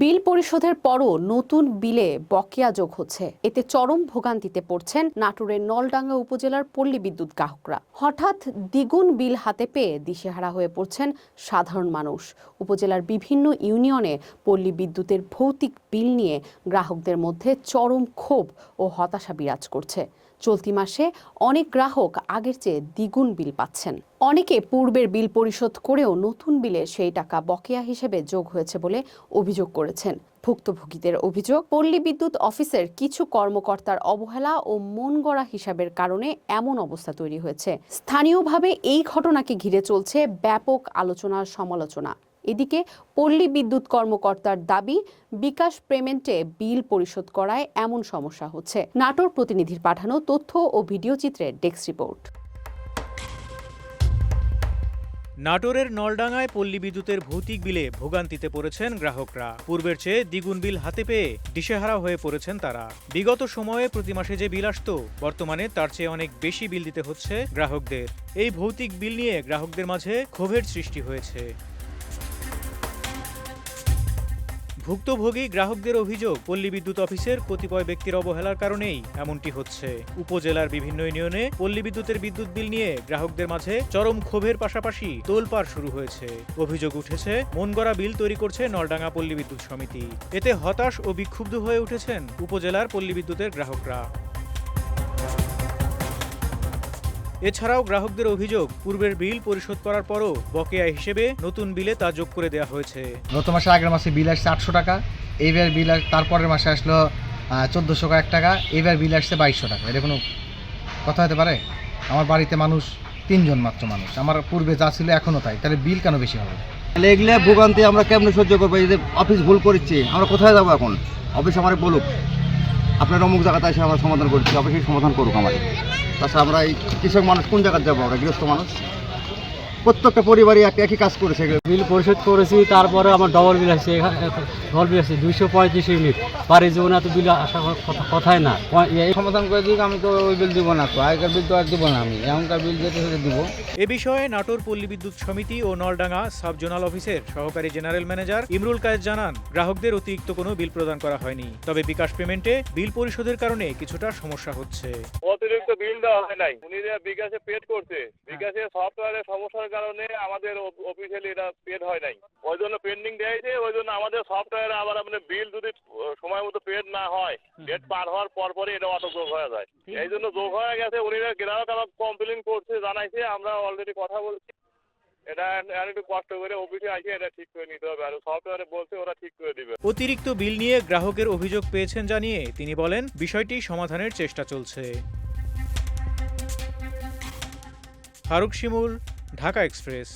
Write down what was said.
বিল পরিশোধের পরও নতুন বিলে বকেয়া যোগ হচ্ছে। এতে চরম ভোগান্তিতে পড়ছেন নাটোরের নলডাঙ্গা উপজেলার পল্লী বিদ্যুৎ গ্রাহকরা। হঠাৎ দ্বিগুণ বিল হাতে পেয়ে দিশেহারা হয়ে পড়ছেন সাধারণ মানুষ। উপজেলার বিভিন্ন ইউনিয়নে পল্লী বিদ্যুতের ভৌতিক বিল নিয়ে গ্রাহকদের মধ্যে চরম ক্ষোভ ও হতাশা বিরাজ করছে। চলতি মাসে অনেক গ্রাহক আগের চেয়ে দ্বিগুণ বিল পাচ্ছেন। অনেকে পূর্বের বিল পরিশোধ করেও নতুন বিলে সেই টাকা বকেয়া হিসেবে যোগ হয়েছে বলে অভিযোগ করেছেন। ভুক্তভোগীদের অভিযোগ, পল্লী বিদ্যুৎ অফিসের কিছু কর্মকর্তার অবহেলা ও মন গড়া হিসাবের কারণে এমন অবস্থা তৈরি হয়েছে। স্থানীয়ভাবে এই ঘটনাকে ঘিরে চলছে ব্যাপক আলোচনার সমালোচনা। এদিকে, পল্লী বিদ্যুৎ কর্মকর্তার দাবি, বিকাশ পেমেন্টে বিল পরিশোধ করায় এমন সমস্যা হচ্ছে। নাটোর প্রতিনিধির পাঠানো তথ্য ও ভিডিও চিত্রের ডেস্ক রিপোর্ট। নাটোরের নলডাঙ্গায় পল্লী বিদ্যুতের ভৌতিক বিলে ভোগান্তিতে পড়েছেন গ্রাহকরা। পূর্বের চেয়ে দ্বিগুণ বিল হাতে পেয়ে দিশেহারা হয়ে পড়েছেন তারা। বিগত সময়ে প্রতি মাসে যে বিল আসত, বর্তমানে তার চেয়ে অনেক বেশি বিল দিতে হচ্ছে গ্রাহকদের। এই ভৌতিক বিল নিয়ে গ্রাহকদের মাঝে ক্ষোভের সৃষ্টি হয়েছে। ভুক্তভোগী গ্রাহকদের অভিযোগ, পল্লী বিদ্যুৎ অফিসের কতিপয় ব্যক্তির অবহেলার কারণেই এমনটি হচ্ছে। উপজেলার বিভিন্ন ইউনিয়নে পল্লী বিদ্যুতের বিদ্যুৎ বিল নিয়ে গ্রাহকদের মাঝে চরম ক্ষোভের পাশাপাশি তোলপাড় শুরু হয়েছে। অভিযোগ উঠেছে, মনগড়া বিল তৈরি করছে নলডাঙ্গা পল্লী বিদ্যুৎ সমিতি। এতে হতাশ ও বিক্ষুব্ধ হয়ে উঠেছেন উপজেলার পল্লী বিদ্যুতের গ্রাহকরা। এছাড়াও গ্রাহকদের অভিযোগ পূর্বের বিল পরিশোধ করার পরও বকেয়া হিসেবে নতুন বিলে তা যোগ করে দেওয়া হয়েছে। গত মাসে আগের মাসে বিল আসছে আটশো টাকা এইবার বিল আস তারপরের মাসে আসলো চোদ্দোশো এক টাকা এইবার বিল আসছে বাইশশো টাকা। এটা কোনো কথা হতে পারে? আমার বাড়িতে মানুষ তিনজন মাত্র মানুষ। আমার পূর্বে যা ছিল এখনও তাই। তাহলে বিল কেন বেশি হবে? তাহলে এগুলো ভোগান্তি আমরা কেমনে সহ্য করব? এই যে অফিস ভুল করেছি আমরা কোথায় যাব এখন? অফিস আমার বলুক। আপনার অমুক জায়গাতে এসে আমরা সমাধান করছি, অবশ্যই সমাধান করুক আমাদের। তাছাড়া আমরা এই কৃষক মানুষ কোন জায়গায় যাব আমরা? গৃহস্থ মানুষ? প্রত্যেকটা পরিবারই একটা একই কাজ করেছে বিল পরিশোধ করেছি তারপরে আমার ডবল বিল আসছে। ডবল বিল আসছে দুইশো পঁয়ত্রিশ ইউনিট। বাড়ির জীবনে এত বিল কথা কথাই না। এই সমাধান করে দিক আমি তো ওই বিল দিব না তো। আগেকার বিল তো আর দিব না আমি। এখনকার বিল যেতে সেটা দিব। এ বিষয়ে নাটোর পল্লী বিদ্যুৎ সমিতি ও নলডাঙ্গা সাব জোনাল অফিসের সহকারী জেনারেল ম্যানেজার ইমরুল কায়েদ জানান গ্রাহকদের অতিরিক্ত কোনো বিল প্রদান করা হয়নি। তবে বিকাশ পেমেন্টে বিল পরিশোধের কারণে কিছুটা সমস্যা হচ্ছে। অতিরিক্ত বিল দেওয়া হয় নাই। উনি যে বিকাশে পেড করছে বিকাশে সফটওয়্যারের সমস্যার কারণে আমাদের অফিসিয়ালি এটা পেড হয় নাই। ওই জন্য পেন্ডিং দিয়েছে ওই জন্য আমাদের সফটওয়্যারে আবার আপনার বিল যদি সময় মতো পেড না হয় ডেট পার হওয়ার পর পরই এটা অটো যোগ হয়ে যায়। এই জন্য যোগ হয়ে গেছে উনি গ্রাহক আবার কমপ্লেন করছে জানাইছে আমরা অলরেডি কথা বলছি। একটু কষ্ট করে অফিসে আসে এটা ঠিক করে নিতে হবে আর বলছে ওরা ঠিক করে দিবে। অতিরিক্ত বিল নিয়ে গ্রাহকের অভিযোগ পেয়েছেন জানিয়ে তিনি বলেন বিষয়টি সমাধানের চেষ্টা চলছে। ফারুক শিমুল ঢাকা এক্সপ্রেস।